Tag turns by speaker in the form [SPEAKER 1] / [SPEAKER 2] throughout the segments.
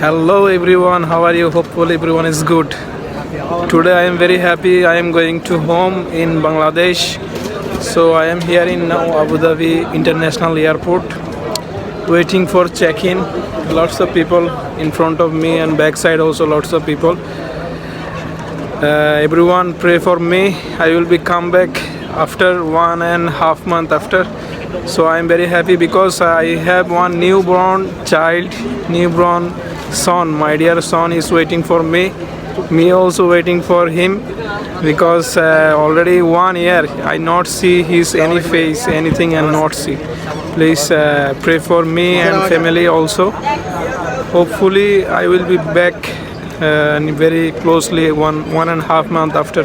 [SPEAKER 1] Hello everyone, how are you? Hopefully everyone is good. Today I am very happy. I am going to home in Bangladesh. So I am here in now Abu Dhabi International Airport, waiting for check-in. Lots of people in front of me and backside also lots of people. Uh, everyone pray for me. I will be come back after one and half month after. So I am very happy because I have one newborn child, newborn son. My dear son is waiting for me. Me also waiting for him because uh, already one year I not see his any face, anything and not see. Please uh, pray for me and family also. Hopefully I will be back uh, very closely one one and a half month after.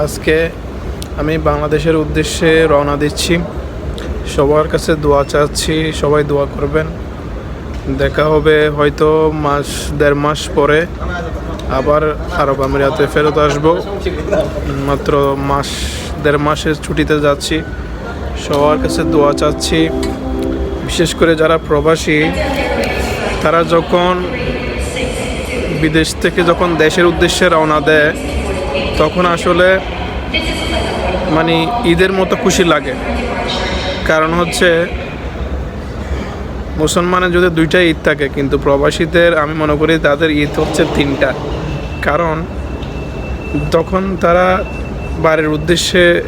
[SPEAKER 1] আজকে আমি বাংলাদেশের উদ্দেশ্যে রওনা দিচ্ছি। সবার কাছে দোয়া চাচ্ছি, সবাই দোয়া করবেন। দেখা হবে হয়তো মাস, দেড় মাস পরে আবার আরব আমিরাতে ফেরত আসব। মাত্র মাস, দেড় মাসের ছুটিতে যাচ্ছি। সবার কাছে দোয়া চাচ্ছি। বিশেষ করে যারা প্রবাসী, তারা যখন বিদেশ থেকে যখন দেশের উদ্দেশ্যে রওনা দেয় তখন আসলে মানে ঈদের মতো খুশি লাগে। কারণ হচ্ছে মুসলমানের যদি দুইটা ঈদ থাকে, কিন্তু প্রবাসীদের আমি মনে করি তাদের ঈদ হচ্ছে তিনটা। কারণ তখন তারা বাড়ির উদ্দেশ্যে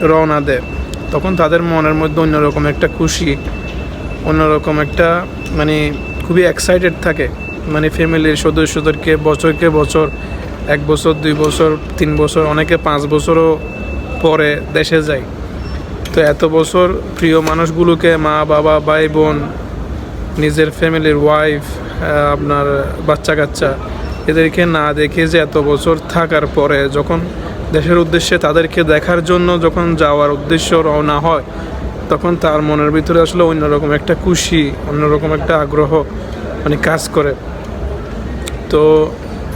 [SPEAKER 1] রওনা দেয়। তখন তাদের মনের মধ্যে অন্যরকম একটা খুশি, অন্যরকম একটা মানে খুবই এক্সাইটেড থাকে। মানে ফ্যামিলির সদস্যদেরকে বছরকে বছর এক বছর, দুই বছর, তিন বছর, অনেকে পাঁচ বছরও পরে দেশে যায়। তো এত বছর প্রিয় মানুষগুলোকে মা, বাবা, ভাই, বোন, নিজের ফ্যামিলির ওয়াইফ আপনার বাচ্চা কাচ্চা, এদেরকে না দেখে যে এত বছর থাকার পরে যখন দেশের উদ্দেশ্যে তাদেরকে দেখার জন্য যখন যাওয়ার উদ্দেশ্য রওনা হয়, তখন তার মনের ভিতরে আসলে অন্যরকম একটা খুশি, অন্যরকম একটা আগ্রহ মানে কাজ করে। তো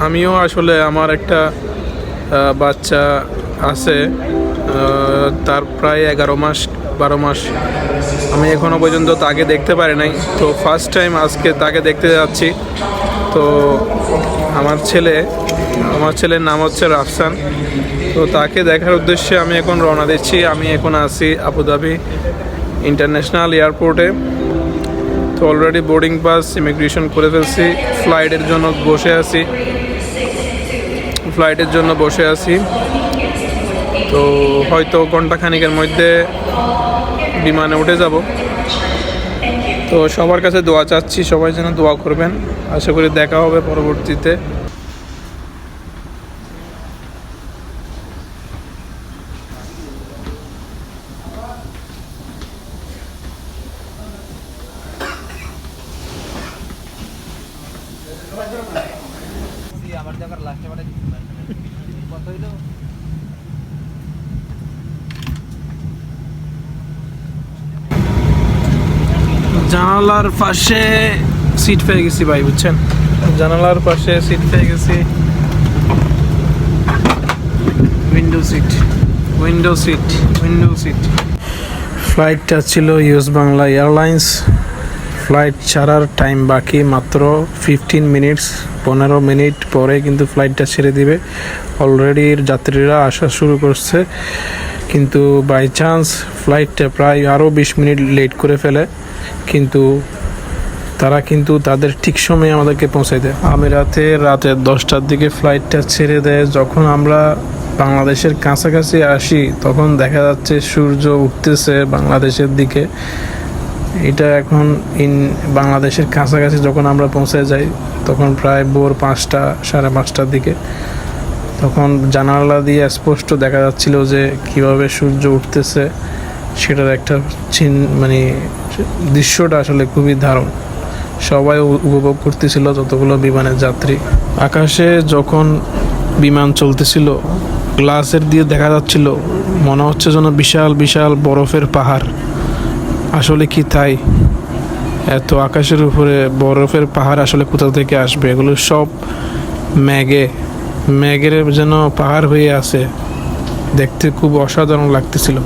[SPEAKER 1] আমিও আসলে আমার একটা বাচ্চা আছে তার প্রায় এগারো মাস, বারো মাস। আমি এখনও পর্যন্ত তাকে দেখতে পারি নাই। তো ফার্স্ট টাইম আজকে তাকে দেখতে যাচ্ছি। তো আমার ছেলে, আমার ছেলের নাম হচ্ছে রাফসান। তো তাকে দেখার উদ্দেশ্যে আমি এখন রওনা দিচ্ছি। আমি এখন আছি আবুধাবি ইন্টারন্যাশনাল এয়ারপোর্টে। তো অলরেডি বোর্ডিং পাস ইমিগ্রেশন করে ফেলছি। ফ্লাইটের জন্য বসে আছি। ফ্লাইটের জন্য বসে আছি। তো হয়তো ঘণ্টা খানিকের মধ্যে বিমানে উঠে যাব। তো সবার কাছে দোয়া চাচ্ছি, সবাই যেন দোয়া করবেন। আশা করি দেখা হবে পরবর্তীতে।
[SPEAKER 2] আমার লাস্টে কত হইল?
[SPEAKER 1] জানালার পাশে সিট পেয়ে গেছি ভাই, বুঝছেন? জানালার পাশে সিট পেয়ে গেছি। Window seat window seat window seat ফ্লাইটটা ছিল ইউএস বাংলা এয়ারলাইন্স ফ্লাইট ছাড়ার টাইম বাকি মাত্র ফিফটিন মিনিটস পনেরো মিনিট পরে কিন্তু ফ্লাইটটা ছেড়ে দিবে। অলরেডি যাত্রীরা আসা শুরু করছে। কিন্তু বাই চান্স ফ্লাইটটা প্রায় আরও বিশ মিনিট লেট করে ফেলে। কিন্তু তারা কিন্তু তাদের ঠিক সময়ে আমাদেরকে পৌঁছে দেয়। আমি রাতে রাতে দশটার দিকে ফ্লাইটটা ছেড়ে দেয়। যখন আমরা বাংলাদেশের কাছাকাছি আসি, তখন দেখা যাচ্ছে সূর্য উঠতেছে বাংলাদেশের দিকে। এটা এখন ইন বাংলাদেশের কাছাকাছি যখন আমরা পৌঁছে যাই, তখন প্রায় ভোর পাঁচটা, সাড়ে পাঁচটার দিকে, তখন জানালা দিয়ে স্পষ্ট দেখা যাচ্ছিল যে কীভাবে সূর্য উঠতেছে, সেটার একটা চিন মানে দৃশ্যটা আসলে খুবই দারুণ। সবাই উপভোগ করতেছিল যতগুলো বিমানের যাত্রী। আকাশে যখন বিমান চলতেছিল, গ্লাসের দিয়ে দেখা যাচ্ছিল, মনে হচ্ছে যেন বিশাল বিশাল বরফের পাহাড়। আসলে কি তাই? এত আকাশের উপরে বরফের পাহাড় আসলে কোথা থেকে আসবে? এগুলো সব ম্যাগে, ম্যাগের যেন পাহাড় হয়ে আছে। দেখতে খুব অসাধারণ লাগতেছিল।